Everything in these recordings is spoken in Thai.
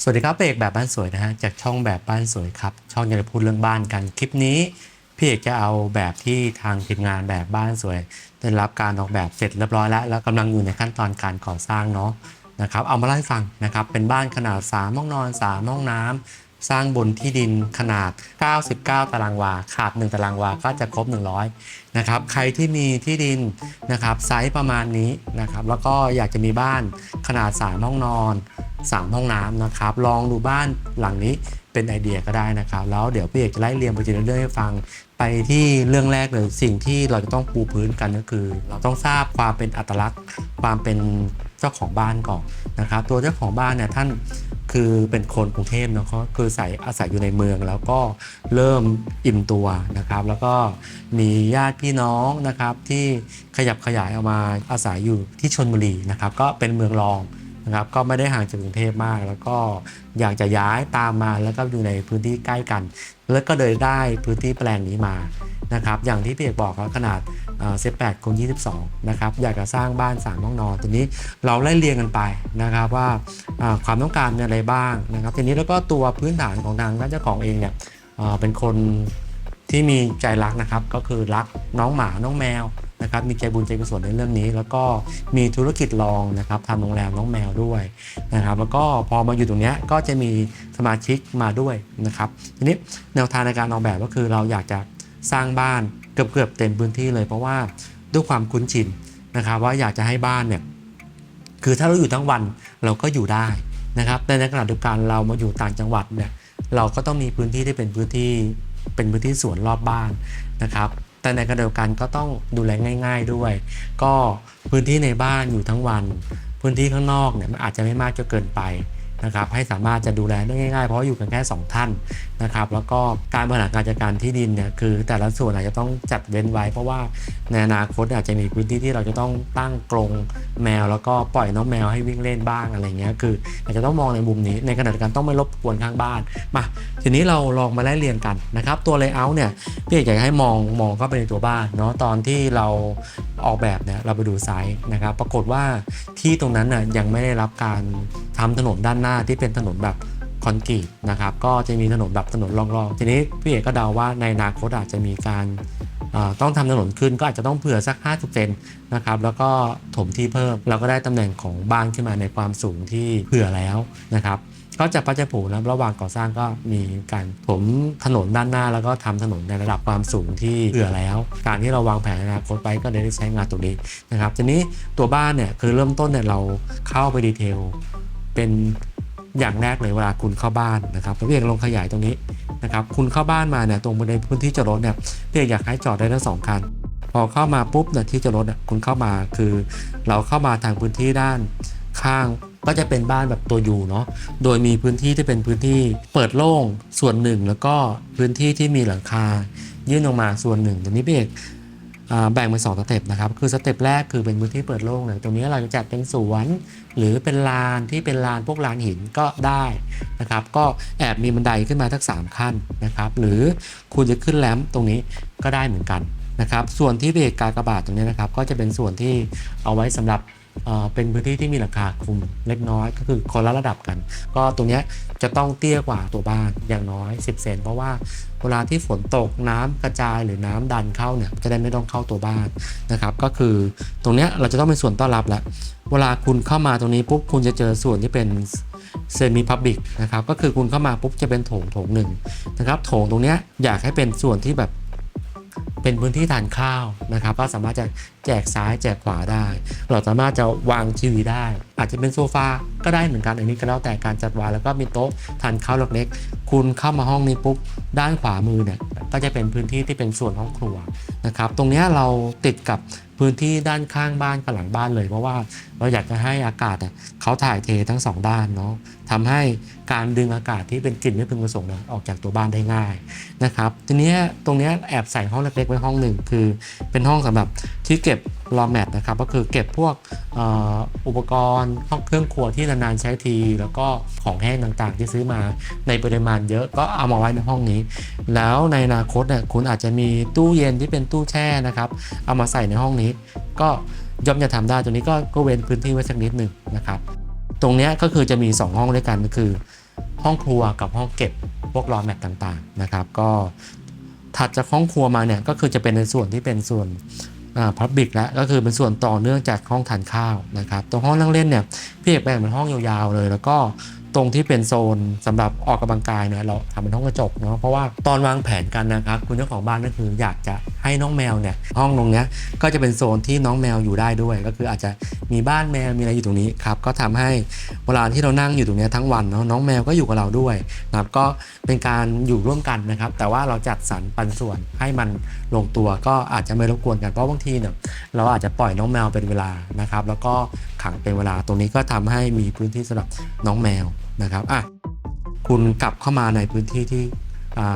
สวัสดีครับเอกแบบบ้านสวยนะฮะจากช่องแบบบ้านสวยครับ ช่องจะพูดเรื่องบ้านกันคลิปนี้พี่เอกจะเอาแบบที่ทางทีมงานแบบบ้านสวย ได้รับการออกแบบเสร็จเรียบร้อยแล้ว แล้วกำลังอยู่ในขั้นตอนการก่อสร้างเนาะนะครับเอามาเล่าให้ฟังนะครับเป็นบ้านขนาด 3 ห้องนอน 3 ห้องน้ำ สร้างบนที่ดินขนาด 99 ตารางวา ขาด 1 ตารางวา ก็จะครบ 100 นะครับ ใครที่มีที่ดินนะครับไซส์ประมาณนี้นะครับ แล้วก็อยากจะมีบ้านขนาด 3 ห้องนอน 3 ห้องน้ำนะครับ ลองดูบ้านหลังนี้เป็นไอเดียก็ได้นะครับ แล้วเดี๋ยวพี่เอกจะไล่เรียงไปทีละเรื่องให้ฟัง ไปที่เรื่องแรกเลย สิ่งที่เราจะต้องปูพื้นกันก็คือ เราต้องทราบความเป็นอัตลักษณ์ ความเป็น เจ้าของบ้านก่อนนะครับ ตัวเจ้าของบ้านเนี่ยท่านคือเป็นคนกรุงเทพเนาะเขาคือใส่อาศัยอยู่ในเมือง แล้วก็เริ่มอิ่มตัวนะครับ แล้วก็มีญาติพี่น้องนะครับที่ขยับขยายออกมาอาศัยอยู่ที่ชนบุรีนะครับ ก็เป็นเมืองรอง นะครับก็ไม่ได้ห่างจากกรุงเทพมาก แล้วก็อยากจะย้ายตามมาแล้วก็อยู่ในพื้นที่ใกล้กัน แล้วก็เลยได้พื้นที่แปลงนี้มานะครับอย่างที่พี่เอกบอกครับขนาด 18คูณ22 นะครับ อยากจะสร้างบ้าน 3 ห้องนอนทีนี้เราไล่เรียงกันไปนะครับว่าความต้องการมีอะไรบ้างนะครับ ทีนี้แล้วก็ตัวพื้นฐานของทางด้านเจ้าของเองเนี่ยเป็นคนที่มีใจรักนะครับ ก็คือรักน้องหมาน้องแมว นะครับมีใจบุญใจกุศลในเรื่องนี้ แล้วก็มีธุรกิจรองนะครับทำโรงแรมน้องแมวด้วยนะครับแล้วก็พอมาอยู่ตรงนี้ก็จะมีสมาชิกมาด้วยนะครับทีนี้แนวทางในการออกแบบก็คือเราอยากจะสร้างบ้านเกือบเกือบเต็มพื้นที่เลยเพราะว่าด้วยความคุ้นชินนะครับว่าอยากจะให้บ้านเนี่ยคือถ้าเราอยู่ทั้งวันเราก็อยู่ได้นะครับแต่ในขณะเดียวกันเรามาอยู่ต่างจังหวัดเนี่ยเราก็ต้องมีพื้นที่ที่เป็นพื้นที่เป็นพื้นที่สวนรอบบ้านนะครับ แต่ในขณะเดียวกันก็ต้องดูแลง่าย ๆด้วย ก็พื้นที่ในบ้านอยู่ทั้งวัน พื้นที่ข้างนอกเนี่ยมันอาจจะไม่มากจนเกินไป นะครับให้สามารถจะดูแลได้ง่ายๆ เพราะอยู่กันแค่ 2 ท่านนะครับแล้วก็การบริหารการจัดการที่ดินเนี่ยคือ แต่ละส่วนอาจจะต้องจัดเว้นไว้ เพราะว่าในอนาคตอาจจะมีพื้นที่ที่เราจะต้องตั้งกรงแมว แล้วก็ปล่อยน้องแมวให้วิ่งเล่นบ้างอะไรเงี้ยคือ อาจจะต้องมองในมุมนี้ในขณะเดียวกันต้องไม่รบกวนข้างบ้านมาทีนี้เราลองมาไล่เรียงกันนะครับตัว layout เนี่ยพี่เอกอยากให้มองมองเข้าไปในตัวบ้านเนาะตอนที่เราออกแบบเนี่ยเราไปดูไซส์นะครับปรากฏว่าที่ตรงนั้นน่ะยังไม่ได้รับการทำถนนด้านหน้าที่เป็นถนนแบบคอนกรีตนะครับก็จะมีถนนแบบถนนรองๆ ทีนี้พี่เอกก็เดาว่าในอนาคตอาจจะมีการต้องทำถนนขึ้นก็อาจจะต้องเผื่อสัก 50 เซนนะครับแล้วก็ถมที่เพิ่ม เราก็ได้ตำแหน่งของบ้านขึ้นมาในความสูงที่เผื่อแล้วนะครับก็จะพัชผูแล้วระหว่างก่อสร้างก็มีการถมถนนด้านหน้า แล้วก็ทำถนนในระดับความสูงที่เผื่อแล้ว การที่เราวางแผนอนาคตไปก็ได้ใช้งานตรงนี้นะครับทีนี้ตัวบ้านเนี่ยคือเริ่มต้นเนี่ยเราเข้าไปดีเทล เป็นอย่างแรกเลยเวลาคุณเข้าบ้านนะครับพี่เอกลงขยายตรงนี้นะครับคุณเข้าบ้านมาเนี่ยตรงบริเวณพื้นที่จอดรถเนี่ยพี่เอกอยากให้จอดได้ทั้งสองคันพอเข้ามาปุ๊บเนี่ยที่จอดรถเนี่ยคุณเข้ามาคือ เราเข้ามาทางพื้นที่ด้านข้างก็จะเป็นบ้านแบบตัวยูเนาะ โดยมีพื้นที่ที่เป็นพื้นที่เปิดโล่งส่วนหนึ่ง แล้วก็พื้นที่ที่มีหลังคา ยื่นออกมาส่วนหนึ่งตรงนี้พี่เอก แบ่งเป็นสองสเต็ปนะครับ คือสเต็ปแรกคือเป็นพื้นที่เปิดโล่งเลยตรงนี้เราจะจัดเป็นสวนหรือเป็นลานที่เป็นลานพวกลานหินก็ได้นะครับ ก็แอบมีบันไดขึ้นมาทั้งสามขั้นนะครับ หรือคุณจะขึ้นแลมตรงนี้ก็ได้เหมือนกันนะครับ ส่วนที่เบรกกากบาทตรงนี้นะครับ ก็จะเป็นส่วนที่เอาไว้สำหรับ เป็นพื้นที่ที่มีหลังคาคลุมเล็กน้อยก็คือคนละระดับกัน ก็ตรงนี้จะต้องเตี้ยกว่าตัวบ้านอย่างน้อย 10 เซนเพราะว่าเวลาที่ฝนตกน้ำกระจายหรือน้ำดันเข้าเนี่ยจะได้ไม่ต้องเข้าตัวบ้านนะครับ ก็คือตรงนี้เราจะต้องเป็นส่วนต้อนรับแล้วเวลาคุณเข้ามาตรงนี้ปุ๊บคุณจะเจอส่วนที่เป็นเซมิพับบิกนะครับก็คือคุณเข้ามาปุ๊บจะเป็นโถงโถงหนึ่งนะครับโถงตรงนี้อยากให้เป็นส่วนที่แบบ เป็นพื้นที่ทานข้าวนะครับ ก็สามารถจะแจกซ้ายแจกขวาได้ เราสามารถจะวางทีวีได้ อาจจะเป็นโซฟาก็ได้เหมือนกันอันนี้ก็แล้วแต่การจัดวางแล้วก็มีโต๊ะทานข้าวเล็กๆคุณเข้ามาห้องนี้ปุ๊บด้านขวามือเนี่ย ก็จะเป็นพื้นที่ที่เป็นส่วนห้องครัวนะครับ ตรงนี้เราติดกับพื้นที่ด้านข้างบ้านกับหลังบ้านเลย เพราะว่าเราอยากจะให้อากาศเขาถ่ายเททั้งสองด้านเนาะทำให้การดึงอากาศที่เป็นกลิ่นไม่พึงประสงค์เนี่ยออกจากตัวบ้านได้ง่ายนะครับ ทีนี้ตรงนี้แอบใส่ห้องเล็กๆไว้ห้องหนึ่งคือ เป็นห้องสำหรับที่เก็บ รอแมทนะครับก็คือเก็บพวกอ,อุปกรณ์ห้องเครื่องครัวที่นานๆใช้ที แล้วก็ของแห้งต่างๆ ที่ซื้อมาในปริมาณเยอะก็เอามาไว้ในห้องนี้ แล้วในอนาคตเนี่ยคุณอาจจะมีตู้เย็นที่เป็นตู้แช่นะครับ เอามาใส่ในห้องนี้ ก็ย่อมจะทำได้ตรงนี้ก็ก็เว้นพื้นที่ไว้สักนิดหนึ่งนะครับ ตรงนี้ก็คือจะมี 2 ห้องด้วยกันคือ ห้องครัวกับห้องเก็บพวกรอแมทต่างๆนะครับ ก็ถัดจากห้องครัวมาเนี่ยก็คือจะเป็นในส่วนที่เป็นส่วน พับบิกแล้วก็คือเป็นส่วนต่อเนื่องจากห้องทานข้าวนะครับตรงห้องนั่งเล่นเนี่ยพี่เอกแบ่งเป็นห้องยาวๆเลย แล้วก็ ตรงที่เป็นโซนสำหรับออกกำลังกายเนี่ยเราทำเป็นห้องกระจกเนาะเพราะว่าตอนวางแผนกันนะครับคุณเจ้าของบ้านก็คืออยากจะให้น้องแมวเนี่ยห้องตรงเนี้ยก็จะเป็นโซนที่น้องแมวอยู่ได้ด้วย ก็คืออาจจะมีบ้านแมวมีอะไรอยู่ตรงนี้ครับก็ทำให้เวลาที่เรานั่งอยู่ตรงเนี้ยทั้งวันเนาะน้องแมวก็อยู่กับเราด้วยนะครับก็เป็นการอยู่ร่วมกันนะครับ แต่ว่าเราจัดสรรปันส่วนให้มันลงตัวก็อาจจะไม่รบกวนกันเพราะบางทีเนี่ยเราอาจจะปล่อยน้องแมวเป็นเวลานะครับ แล้วก็ขังเป็นเวลา ตรงนี้ก็ทำให้มีพื้นที่สำหรับน้องแมวนะครับอะคุณกลับเข้ามาในพื้นที่ที่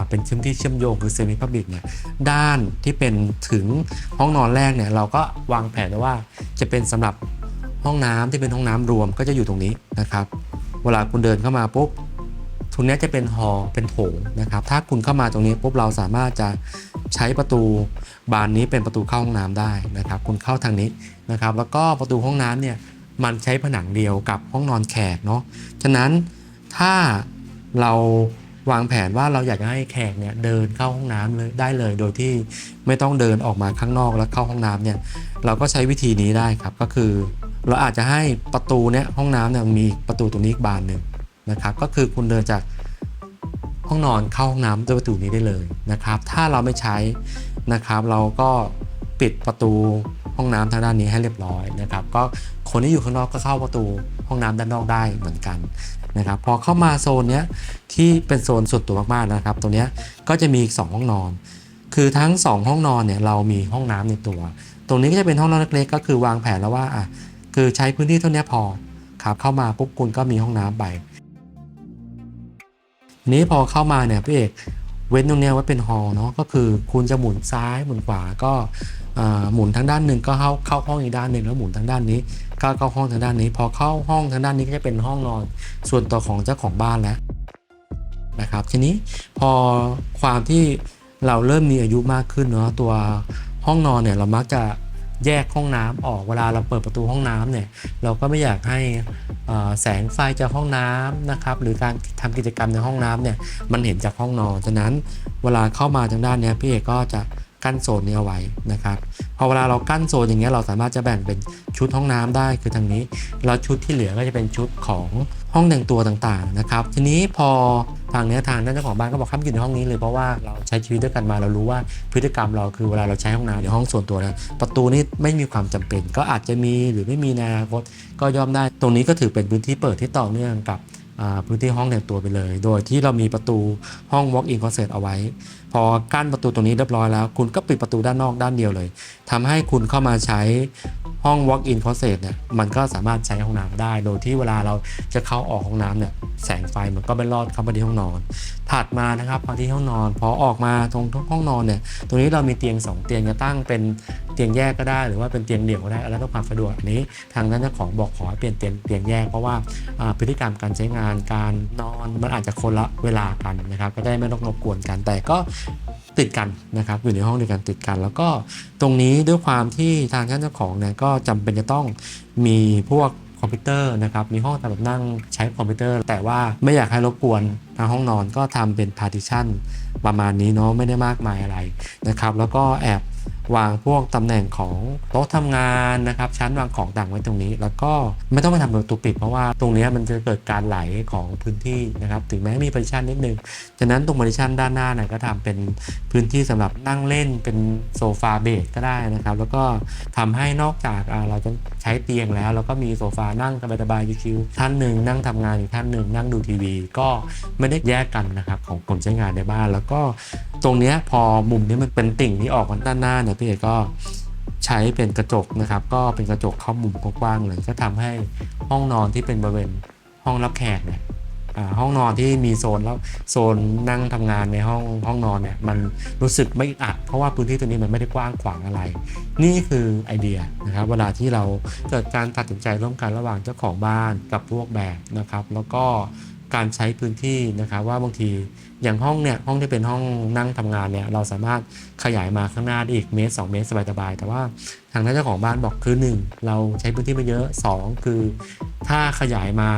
เป็นพื้นที่เชื่อมโยงคือเซมิพับบิกเนี่ยด้านที่เป็นถึงห้องนอนแรกเนี่ยเราก็วางแผนว่าจะเป็นสำหรับห้องน้ำที่เป็นห้องน้ำรวมก็จะอยู่ตรงนี้นะครับ เวลาคุณเดินเข้ามาปุ๊บตรงนี้จะเป็นฮอเป็นโถงนะครับ ถ้าคุณเข้ามาตรงนี้ปุ๊บเราสามารถจะ ใช้ประตูบานนี้เป็นประตูเข้าห้องน้ำได้นะครับคุณเข้าทางนี้นะครับ แล้วก็ประตูห้องน้ำเนี่ยมันใช้ผนังเดียวกับห้องนอนแขกเนาะฉะนั้นถ้าเราวางแผนว่าเราอยากจะให้แขกเนี่ยเดินเข้าห้องน้ำเลยได้เลย โดยที่ไม่ต้องเดินออกมาข้างนอกแล้วเข้าห้องน้ำเนี่ยเราก็ใช้วิธีนี้ได้ครับก็คือ เราอาจจะให้ประตูเนี่ยห้องน้ำเนี่ยมีประตูตรงนี้อีกบานหนึ่งนะครับก็คือคุณเดินจาก ห้องนอนเข้าห้องน้ำด้วยประตูนี้ได้เลยนะครับ ถ้าเราไม่ใช้นะครับ เราก็ปิดประตูห้องน้ำทางด้านนี้ให้เรียบร้อยนะครับ ก็คนที่อยู่ข้างนอกก็เข้าประตูห้องน้ำด้านนอกได้เหมือนกันนะครับ พอเข้ามาโซนเนี้ยที่เป็นโซนส่วนตัวมากๆนะครับ ตรงเนี้ยก็จะมีอีกสองห้องนอน คือทั้ง 2 ห้องนอนเนี่ยเรามีห้องน้ำในตัว ตรงนี้ก็จะเป็นห้องนอนเล็กๆก็คือวางแผนแล้วว่าอะคือใช้พื้นที่เท่านี้พอครับเข้ามาปุ๊บคุณก็มีห้องน้ำไป นี้พอเข้ามาเนี่ยพี่เอกเว้นตรงเนี้ยไว้เป็นฮอลล์เนาะก็คือคุณจะหมุนซ้ายหมุนขวาก็หมุนทางด้านหนึ่งก็เข้าเข้าห้องอีกด้านหนึ่งแล้วหมุนทางด้านนี้ก็เข้าห้องทางด้านนี้ พอเข้าห้องทางด้านนี้ก็จะเป็นห้องนอน ส่วนตัวของเจ้าของบ้านแล้วนะครับทีนี้พอความที่เราเริ่มมีอายุมากขึ้นเนาะตัวห้องนอนเนี่ยเรามักจะ แยกห้องน้ำออกเวลาเราเปิดประตูห้องน้ำเนี่ยเราก็ไม่อยากให้แสงไฟจากห้องน้ำนะครับหรือการทำกิจกรรมในห้องน้ำเนี่ยมันเห็นจากห้องนอนฉะนั้นเวลาเข้ามาทางด้านนี้พี่เอกก็จะ กั้นโซนนี้เอาไว้นะครับพอเวลาเรากั้นโซนอย่างเงี้ยเราสามารถจะแบ่งเป็นชุดห้องน้ำได้คือทางนี้แล้วชุดที่เหลือก็จะเป็นชุดของห้องแต่งตัวต่างๆนะครับทีนี้พอทางเนี้ยทางด้านเจ้าของบ้านก็บอกห้ามอยู่ในห้องนี้เลยเพราะว่าเราใช้ชีวิตด้วยกันมาเรารู้ว่าพฤติกรรมเราคือเวลาเราใช้ห้องน้ำในห้องส่วนตัวนะประตูนี่ไม่มีความจำเป็น ก็อาจจะมีหรือไม่มีในอนาคตก็ย่อมได้ ตรงนี้ก็ถือเป็นพื้นที่เปิดที่ต่อเนื่องกับ พื้นที่ห้องแต่งตัวไปเลย โดยที่เรามีประตูห้อง walk in closet เอาไว้ พอกั้นประตูตรงนี้เรียบร้อยแล้ว คุณก็ปิดประตูด้านนอกด้านเดียวเลยทำให้คุณเข้ามาใช้ ห้อง walk in closet เนี่ยมันก็สามารถใช้ห้องน้ำได้ โดยที่เวลาเราจะเข้าออกห้องน้ำเนี่ยแสงไฟมันก็ไม่รอดเข้ามาที่ห้องนอน ถัดมานะครับมาที่ห้องนอน พอออกมาตรงห้องนอนเนี่ยตรงนี้เรามีเตียง 2 เตียงจะตั้งเป็นเตียงแยกก็ได้ หรือว่าเป็นเตียงเดี่ยวก็ได้แล้วก็ความสะดวกอันนี้ทางด้นเจ้าของบอกขอเปลี่ยนเตียงเตียงแยกเพราะว่าพฤติกรรมการใช้งานการนอนมันอาจจะคนละเวลากันนะครับก็ได้ไม่ต้องรบกวนกันแต่ก็ ติดกันนะครับอยู่ในห้องเดียวกันติดกัน แล้วก็ตรงนี้ด้วยความที่ทางท่านเจ้าของเนี่ยก็จำเป็นจะต้องมีพวกคอมพิวเตอร์นะครับมีห้องสำหรับนั่งใช้คอมพิวเตอร์ แต่ว่าไม่อยากให้รบกวนทางห้องนอนก็ทำเป็นพาร์ติชันประมาณนี้เนาะไม่ได้มากมายอะไรนะครับแล้วก็แอบวางพวกตำแหน่งของโต๊ะทำงานนะครับ ชั้นวางของต่างไว้ตรงนี้ แล้วก็ไม่ต้องไปทำประตูปิด เพราะว่าตรงนี้มันจะเกิดการไหลของพื้นที่นะครับถึงแม้มี partition นิดนึงฉะนั้นตรง partition ด้านหน้าเนี่ยก็ทำเป็นพื้นที่สำหรับนั่งเล่นเป็นโซฟาเบดก็ได้นะครับ แล้วก็ทำให้นอกจากเราจะใช้เตียงแล้วเราก็มีโซฟานั่งสบายๆชิวๆท่านหนึ่งนั่งทำงานอีกท่านหนึ่งนั่งดูทีวี ก็ไม่ได้แยกกันนะครับของคนใช้งานในบ้านแล้วก็ ตรงนี้พอมุมนี้มันเป็นติ่งที่ออกมาด้านหน้าเนี่ยพี่เอกก็ใช้เป็นกระจกนะครับ ก็เป็นกระจกเข้ามุมกว้างๆเลยก็ทำให้ห้องนอนที่เป็นบริเวณห้องรับแขกเนี่ยห้องนอนที่มีโซนแล้วโซนนั่งทำงานในห้องห้องนอนเนี่ยมันรู้สึกไม่อัด เพราะว่าพื้นที่ตัวนี้มันไม่ได้กว้างขวางอะไร นี่คือไอเดียนะครับเวลาที่เราเกิดการตัดสินใจร่วมกันระหว่างเจ้าของบ้านกับพวกแบบนะครับ แล้วก็ การใช้พื้นที่นะครับว่าบางทีอย่างห้องเนี่ยห้องที่เป็นห้องนั่งทำงานเนี่ยเราสามารถขยายมาข้างหน้าได้อีกเมตร2เมตรสบายๆแต่ว่าทางด้านเจ้าของบ้านบอกคือ 1 เราใช้พื้นที่ไม่เยอะ 2 คือ ถ้าขยายมา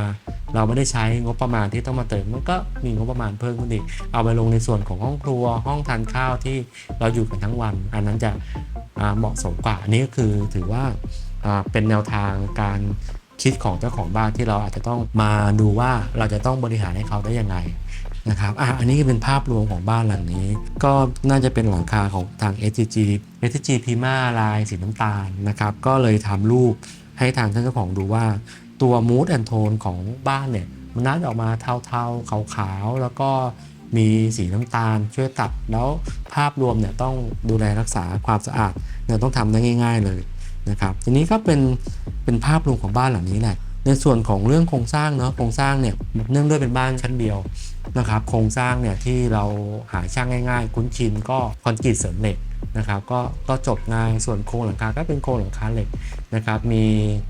เราไม่ได้ใช้งบประมาณที่ต้องมาเติมมันก็มีงบประมาณเพิ่มขึ้นอีกเอาไปลงในส่วนของห้องครัวห้องทานข้าวที่เราอยู่กันทั้งวัน อันนั้นจะเหมาะสมกว่าอันนี้ก็คือถือว่าเป็นแนวทางการ คิดของเจ้าของบ้านที่เราอาจจะต้องมาดูว่าเราจะต้องบริหารให้เขาได้ยังไงนะครับอะอันนี้เป็นภาพรวมของบ้านหลังนี้ ก็น่าจะเป็นหลังคาของทาง SCG SCG Prima ลายสีน้ำตาลนะครับก็เลยทำรูปให้ทางท่านเจ้าของดูว่า ตัว mood and tone ของบ้านเนี่ยมันน่าจะออกมาเทาๆขาวๆแล้วก็มีสีน้ำตาลช่วยตัดแล้วภาพรวมเนี่ยต้องดูแลรักษาความสะอาดเนี่ยต้องทำได้ง่าย ๆ เลย นะครับทีนี้ก็เป็นเป็นภาพรวมของบ้านหลังนี้แหละในส่วนของเรื่องโครงสร้างเนาะโครงสร้างเนี่ยเนื่องด้วยเป็นบ้านชั้นเดียวนะครับโครงสร้างเนี่ยที่เราหาช่างง่ายๆ คุ้นชินก็คอนกรีตเสริมเหล็กนะครับก็ก็จบง่ายส่วนโครงหลังคาก็เป็นโครงหลังคาเหล็กนะครับมี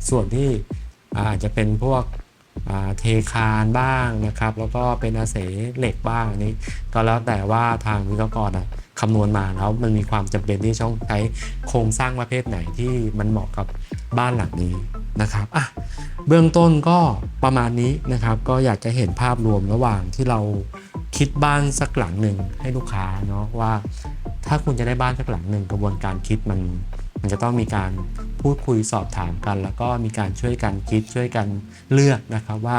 ส่วนที่อาจจะเป็นพวก เทคานบ้างนะครับ แล้วก็เป็นอาเสเหล็กบ้างอันนี้ก็แล้วแต่ว่าทางวิศวกรคำนวณมาแล้วมันมีความจำเป็นที่ต้องใช้โครงสร้างประเภทไหนที่มันเหมาะกับบ้านหลังนี้นะครับอะเบื้องต้นก็ประมาณนี้นะครับ ก็อยากจะเห็นภาพรวมระหว่างที่เราคิดบ้านสักหลังหนึ่งให้ลูกค้าเนาะว่า ถ้าคุณจะได้บ้านสักหลังหนึ่งกระบวนการคิดมัน มันจะต้องมีการพูดคุยสอบถามกัน แล้วก็มีการช่วยกันคิดช่วยกันเลือกนะครับว่า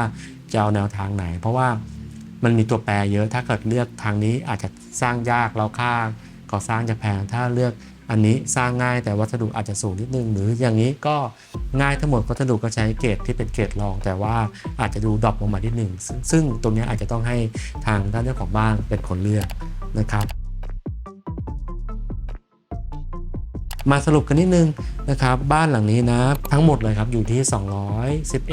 จะเอาแนวทางไหน เพราะว่ามันมีตัวแปรเยอะถ้าเกิดเลือกทางนี้อาจจะสร้างยากเราค่าก่อสร้างจะแพงถ้าเลือกอันนี้สร้างง่ายแต่วัสดุอาจจะสูงนิดนึง หรืออย่างนี้ก็ง่ายทั้งหมดวัสดุก็ใช้เกรดที่เป็นเกรดรอง แต่ว่าอาจจะดูดรอปลงมานิดนึงซึ่งซึ่งตรงนี้อาจจะต้องให้ทางด้านเจ้าของบ้านเป็นคนเลือกนะครับ มาสรุปกันนิดนึงนะครับบ้านหลังนี้นะทั้งหมดเลยครับอยู่ที่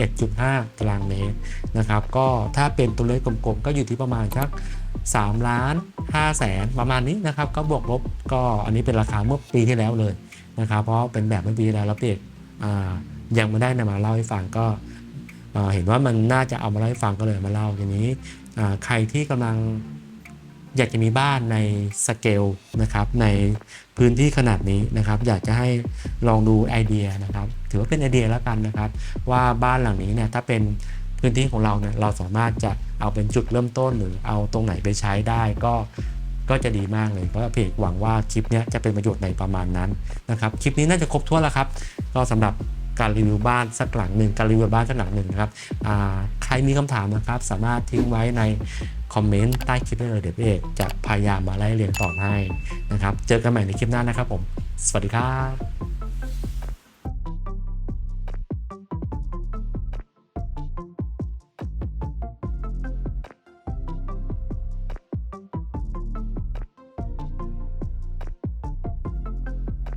211.5 ตารางเมตรนะครับก็ถ้าเป็นตัวเลขกลมๆ ก็อยู่ที่ประมาณสัก3ล้าน5แสนประมาณนี้นะครับก็บวกลบก็อันนี้เป็นราคาเมื่อปีที่แล้วเลยนะครับเพราะเป็นแบบเมื่อปีแล้วแล้วเด็กยังไม่ได้นำมาเล่าให้ฟังก็เห็นว่ามันน่าจะเอามาเล่าให้ฟังก็เลยมาเล่าทีนี้ใครที่กำลัง อยากจะมีบ้านในสเกลนะครับในพื้นที่ขนาดนี้นะครับ อยากจะให้ลองดูไอเดียนะครับ ถือว่าเป็นไอเดียแล้วกันนะครับ ว่าบ้านหลังนี้เนี่ยถ้าเป็นพื้นที่ของเราเนี่ยเราสามารถจะเอาเป็นจุดเริ่มต้นหรือเอาตรงไหนไปใช้ได้ก็ก็จะดีมากเลยเพราะเพจหวังว่าคลิปนี้จะเป็นประโยชน์ในประมาณนั้นนะครับ คลิปนี้น่าจะครบถ้วนแล้วครับ ก็สำหรับ การรีวิวบ้านสักหลังหนึ่งการรีวิวบ้านสักหลังหนึ่งนะครับใครมีคำถามนะครับ สามารถทิ้งไว้ในคอมเมนต์ใต้คลิปได้เลยเดี๋ยวพี่เอกจะพยายามมาไล่เรียงตอบให้นะครับ เจอกันใหม่ในคลิปหน้านะครับผม สวัสดีครับ